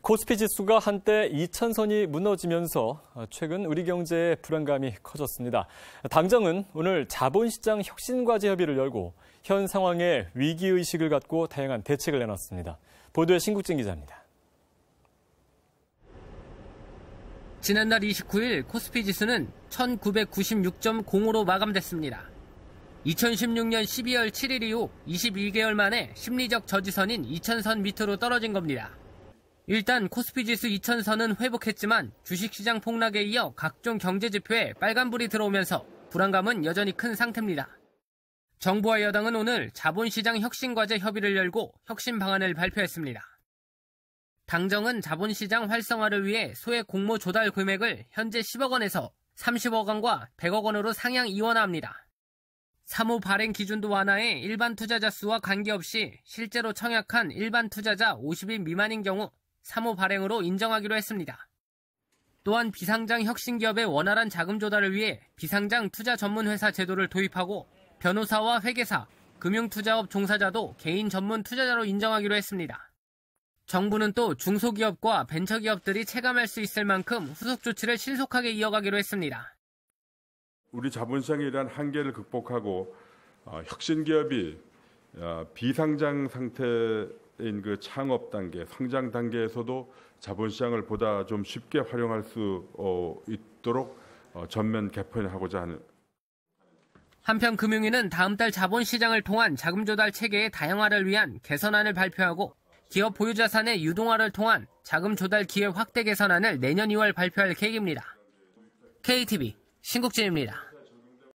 코스피 지수가 한때 2천선이 무너지면서 최근 우리 경제의 불안감이 커졌습니다. 당정은 오늘 자본시장 혁신과제 협의를 열고 현 상황에 위기의식을 갖고 다양한 대책을 내놨습니다. 보도에 신국진 기자입니다. 지난달 29일 코스피 지수는 1996.0으로 마감됐습니다. 2016년 12월 7일 이후 22개월 만에 심리적 저지선인 2000선 밑으로 떨어진 겁니다. 일단 코스피 지수 2000선은 회복했지만 주식시장 폭락에 이어 각종 경제 지표에 빨간불이 들어오면서 불안감은 여전히 큰 상태입니다. 정부와 여당은 오늘 자본시장 혁신과제 협의를 열고 혁신 방안을 발표했습니다. 당정은 자본시장 활성화를 위해 소액 공모 조달 금액을 현재 10억 원에서 30억 원과 100억 원으로 상향 이원화합니다. 사무 발행 기준도 완화해 일반 투자자 수와 관계없이 실제로 청약한 일반 투자자 50인 미만인 경우 사무 발행으로 인정하기로 했습니다. 또한 비상장 혁신기업의 원활한 자금 조달을 위해 비상장 투자 전문 회사 제도를 도입하고 변호사와 회계사, 금융투자업 종사자도 개인 전문 투자자로 인정하기로 했습니다. 정부는 또 중소기업과 벤처기업들이 체감할 수 있을 만큼 후속 조치를 신속하게 이어가기로 했습니다. 우리 자본시장에 대한 한계를 극복하고 어, 혁신기업이 어, 비상장 상태인 그 창업 단계, 성장 단계에서도 자본시장을 보다 좀 쉽게 활용할 수 어, 있도록 전면 개편하고자 하는. 한편 금융위는 다음 달 자본시장을 통한 자금 조달 체계의 다양화를 위한 개선안을 발표하고 기업 보유 자산의 유동화를 통한 자금 조달 기회 확대 개선안을 내년 2월 발표할 계획입니다. KTV 신국진입니다.